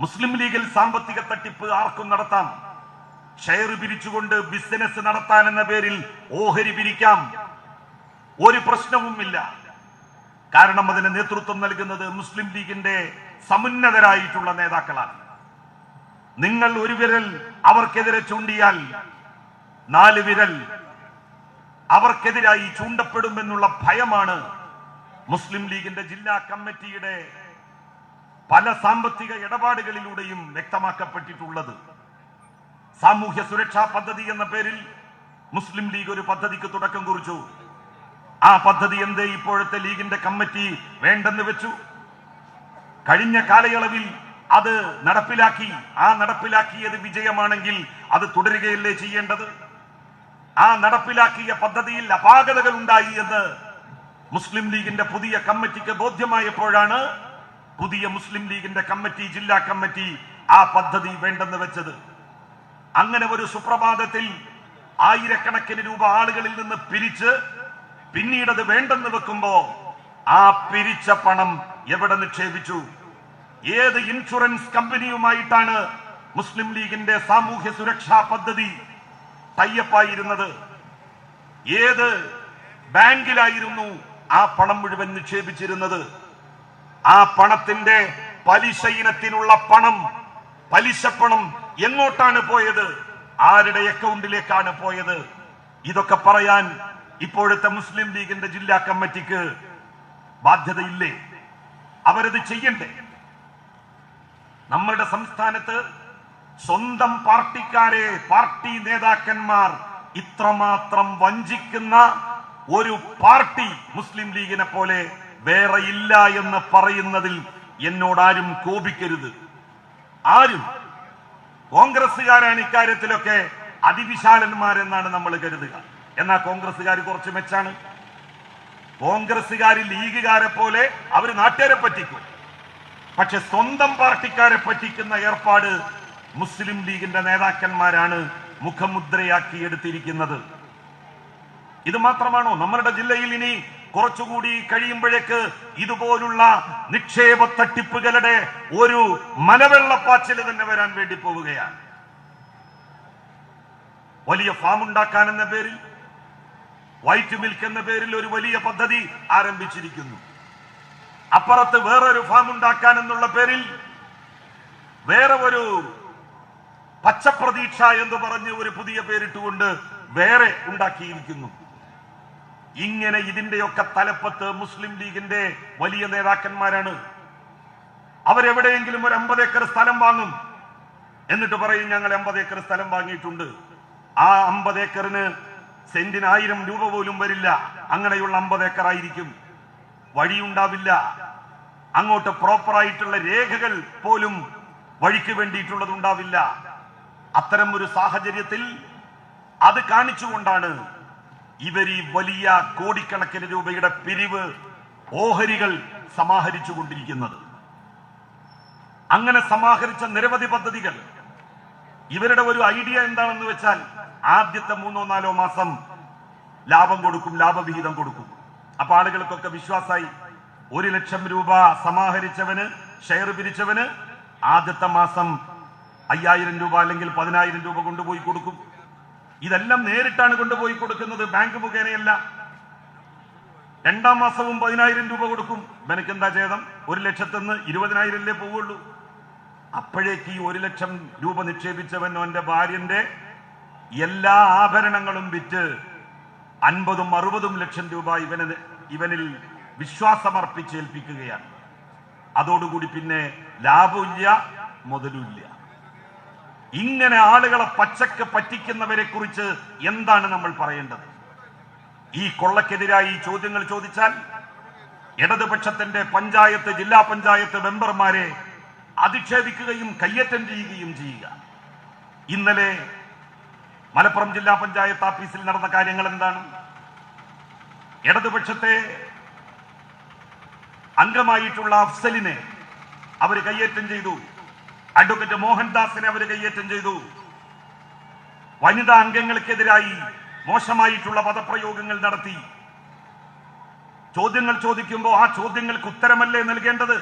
മുസ്ലിം ലീഗിൽ സാമ്പത്തിക തട്ടിപ്പ് ആർക്കും നടത്താം. ഷെയർ പിരിച്ചുകൊണ്ട് ബിസിനസ് നടത്താൻ എന്ന പേരിൽ ഓഹരി പിരിക്കാം. ഒരു പ്രശ്നവുമില്ല. കാരണം അതിന് നേതൃത്വം നൽകുന്നത് മുസ്ലിം ലീഗിന്റെ സമുന്നതരായിട്ടുള്ള നേതാക്കളാണ്. നിങ്ങൾ ഒരു വിരൽ അവർക്കെതിരെ ചൂണ്ടിയാൽ നാല് വിരൽ അവർക്കെതിരായി ചൂണ്ടപ്പെടുമെന്നുള്ള ഭയമാണ് മുസ്ലിം ലീഗിന്റെ ജില്ലാ കമ്മിറ്റിയുടെ പല സാമ്പത്തിക ഇടപാടുകളിലൂടെയും വ്യക്തമാക്കപ്പെട്ടിട്ടുള്ളത്. സാമൂഹ്യ സുരക്ഷാ പദ്ധതി എന്ന പേരിൽ മുസ്ലിം ലീഗ് ഒരു പദ്ധതിക്ക് തുടക്കം കുറിച്ചു. ആ പദ്ധതി എന്തേ ഇപ്പോഴത്തെ ലീഗിന്റെ കമ്മിറ്റി വേണ്ടെന്ന് വെച്ചു. കഴിഞ്ഞ കാലയളവിൽ അത് നടപ്പിലാക്കി ആ നടപ്പിലാക്കിയത് വിജയമാണെങ്കിൽ അത് തുടരുകയല്ലേ ചെയ്യേണ്ടത്? ആ നടപ്പിലാക്കിയ പദ്ധതിയിൽ അപാകതകൾ ഉണ്ടായി എന്ന് മുസ്ലിം ലീഗിന്റെ പുതിയ കമ്മിറ്റിക്ക് ബോധ്യമായപ്പോഴാണ് പുതിയ മുസ്ലിം ലീഗിന്റെ കമ്മിറ്റി ജില്ലാ കമ്മിറ്റി ആ പദ്ധതി വേണ്ടെന്ന് വെച്ചത്. അങ്ങനെ ഒരു സുപ്രഭാതത്തിൽ ആയിരക്കണക്കിന് രൂപ ആളുകളിൽ നിന്ന് പിരിച്ച് പിന്നീടത് വേണ്ടെന്ന് വെക്കുമ്പോ ആ പിരിച്ച പണം എവിടെ നിക്ഷേപിച്ചു? ഏത് ഇൻഷുറൻസ് കമ്പനിയുമായിട്ടാണ് മുസ്ലിം ലീഗിന്റെ സാമൂഹ്യ സുരക്ഷാ പദ്ധതി തയ്യപ്പായിരുന്നത്? ഏത് ബാങ്കിലായിരുന്നു ആ പണം മുഴുവൻ നിക്ഷേപിച്ചിരുന്നത്? ആ പണത്തിന്റെ പലിശ ഇനത്തിനുള്ള പണം പലിശ പണം എങ്ങോട്ടാണ് പോയത്? ആരുടെ അക്കൗണ്ടിലേക്കാണ് പോയത്? ഇതൊക്കെ പറയാൻ ഇപ്പോഴത്തെ മുസ്ലിം ലീഗിന്റെ ജില്ലാ കമ്മിറ്റിക്ക് ബാധ്യതയില്ലേ? അവരത് ചെയ്യണ്ടേ? നമ്മളുടെ സംസ്ഥാനത്ത് സ്വന്തം പാർട്ടിക്കാരെ പാർട്ടി നേതാക്കന്മാർ ഇത്രമാത്രം വഞ്ചിക്കുന്ന ഒരു പാർട്ടി മുസ്ലിം ലീഗിനെ പോലെ വേറെ ഇല്ല എന്ന് പറയുന്നതിൽ എന്നോടാരും കോപിക്കരുത്. ആരും. കോൺഗ്രസ്സുകാരാണ് ഇക്കാര്യത്തിലൊക്കെ അതിവിശാലന്മാരെന്നാണ് നമ്മൾ കരുതുക. എന്നാൽ കോൺഗ്രസ്സുകാർ കുറച്ച് മെച്ചാണ്. കോൺഗ്രസ്സുകാർ ലീഗുകാരെ പോലെ അവർ നാട്ടുകാരെ പറ്റിക്കും. പക്ഷെ സ്വന്തം പാർട്ടിക്കാരെ പറ്റിക്കുന്ന ഏർപ്പാട് മുസ്ലിം ലീഗിന്റെ നേതാക്കന്മാരാണ് മുഖമുദ്രയാക്കി എടുത്തിരിക്കുന്നത്. ഇത് മാത്രമാണോ? നമ്മളുടെ ജില്ലയിൽ ഇനി കുറച്ചുകൂടി കഴിയുമ്പോഴേക്ക് ഇതുപോലുള്ള നിക്ഷേപ തട്ടിപ്പുകളുടെ ഒരു മലവെള്ളപ്പാച്ചിൽ തന്നെ വരാൻ വേണ്ടി പോവുകയാണ്. വലിയ ഫാം ഉണ്ടാക്കാൻ എന്ന പേരിൽ വൈറ്റ് മിൽക്ക് എന്ന പേരിൽ ഒരു വലിയ പദ്ധതി ആരംഭിച്ചിരിക്കുന്നു. അപ്പുറത്ത് വേറൊരു ഫാം ഉണ്ടാക്കാൻ എന്നുള്ള പേരിൽ വേറെ ഒരു പച്ചപ്രതീക്ഷ എന്ന് പറഞ്ഞ് ഒരു പുതിയ പേരിട്ടുകൊണ്ട് വേറെ ഉണ്ടാക്കിയിരിക്കുന്നു. ഇങ്ങനെ ഇതിന്റെയൊക്കെ തലപ്പത്ത് മുസ്ലിം ലീഗിന്റെ വലിയ നേതാക്കന്മാരാണ്. അവരെവിടെയെങ്കിലും ഒരു അമ്പത് ഏക്കർ സ്ഥലം വാങ്ങും. എന്നിട്ട് പറയും ഞങ്ങൾ അമ്പത് ഏക്കർ സ്ഥലം വാങ്ങിയിട്ടുണ്ട്. ആ അമ്പത് ഏക്കറിന് സെന്റിന് ആയിരം രൂപ പോലും വരില്ല. അങ്ങനെയുള്ള അമ്പത് ഏക്കർ ആയിരിക്കും. വഴിയുണ്ടാവില്ല. അങ്ങോട്ട് പ്രോപ്പറായിട്ടുള്ള രേഖകൾ പോലും വഴിക്ക് വേണ്ടിയിട്ടുള്ളത് ഉണ്ടാവില്ല അത്തരം ഒരു സാഹചര്യത്തിൽ അത് കാണിച്ചുകൊണ്ടാണ് ഇവർ ഈ വലിയ കോടിക്കണക്കിന് രൂപയുടെ പിരിവ് ഓഹരികൾ സമാഹരിച്ചു കൊണ്ടിരിക്കുന്നത് അങ്ങനെ സമാഹരിച്ച നിരവധി പദ്ധതികൾ. ഇവരുടെ ഒരു ഐഡിയ എന്താണെന്ന് വെച്ചാൽ ആദ്യത്തെ മൂന്നോ നാലോ മാസം ലാഭം കൊടുക്കും ലാഭവിഹിതം കൊടുക്കും. അപ്പൊ ആളുകൾക്കൊക്കെ വിശ്വാസമായി ഒരു ലക്ഷം രൂപ സമാഹരിച്ചവന് ഷെയർ പിരിച്ചവന് ആദ്യത്തെ മാസം അയ്യായിരം രൂപ അല്ലെങ്കിൽ പതിനായിരം രൂപ കൊണ്ടുപോയി കൊടുക്കും. ഇതെല്ലാം നേരിട്ടാണ് കൊണ്ടുപോയി കൊടുക്കുന്നത് ബാങ്ക് മുഖേനയല്ല. രണ്ടാം മാസവും പതിനായിരം രൂപ കൊടുക്കും. ബനക്കെന്താ ചെയ്തം ഒരു ലക്ഷത്തിന്ന് ഇരുപതിനായിരല്ലേ പോവുള്ളൂ. അപ്പോഴേക്ക് ഈ ഒരു ലക്ഷം രൂപ നിക്ഷേപിച്ചവൻ അവന്റെ ഭാര്യന്റെ എല്ലാ ആഭരണങ്ങളും വിറ്റ് അൻപതും അറുപതും ലക്ഷം രൂപ ഇവന് ഇവനിൽ വിശ്വാസമർപ്പിച്ചേൽപ്പിക്കുകയാണ് അതോടുകൂടി പിന്നെ ലാഭമില്ല മുതലുമില്ല. ഇങ്ങനെ ആളുകളെ പച്ചക്ക് പറ്റിക്കുന്നവരെ കുറിച്ച് എന്താണ് നമ്മൾ പറയേണ്ടത്? ഈ കൊള്ളക്കെതിരായി ചോദ്യങ്ങൾ ചോദിച്ചാൽ ഇടതുപക്ഷത്തിന്റെ പഞ്ചായത്ത് ജില്ലാ പഞ്ചായത്ത് മെമ്പർമാരെ അധിക്ഷേപിക്കുകയും കയ്യേറ്റം ചെയ്യുകയും ചെയ്യുക. ഇന്നലെ മലപ്പുറം ജില്ലാ പഞ്ചായത്ത് ഓഫീസിൽ നടന്ന കാര്യങ്ങൾ എന്താണ്? ഇടതുപക്ഷത്തെ അംഗമായിട്ടുള്ള അഫ്സലിനെ അവർ കയ്യേറ്റം ചെയ്തു. അഡ്വക്കേറ്റ് മോഹൻദാസിനെ അവർ കയ്യേറ്റം ചെയ്തു. വനിതാ അംഗങ്ങൾക്കെതിരായി മോശമായിട്ടുള്ള പദപ്രയോഗങ്ങൾ നടത്തി. ചോദ്യങ്ങൾ ചോദിക്കുമ്പോൾ ആ ചോദ്യങ്ങൾക്ക് ഉത്തരമല്ലേ നൽകേണ്ടത്?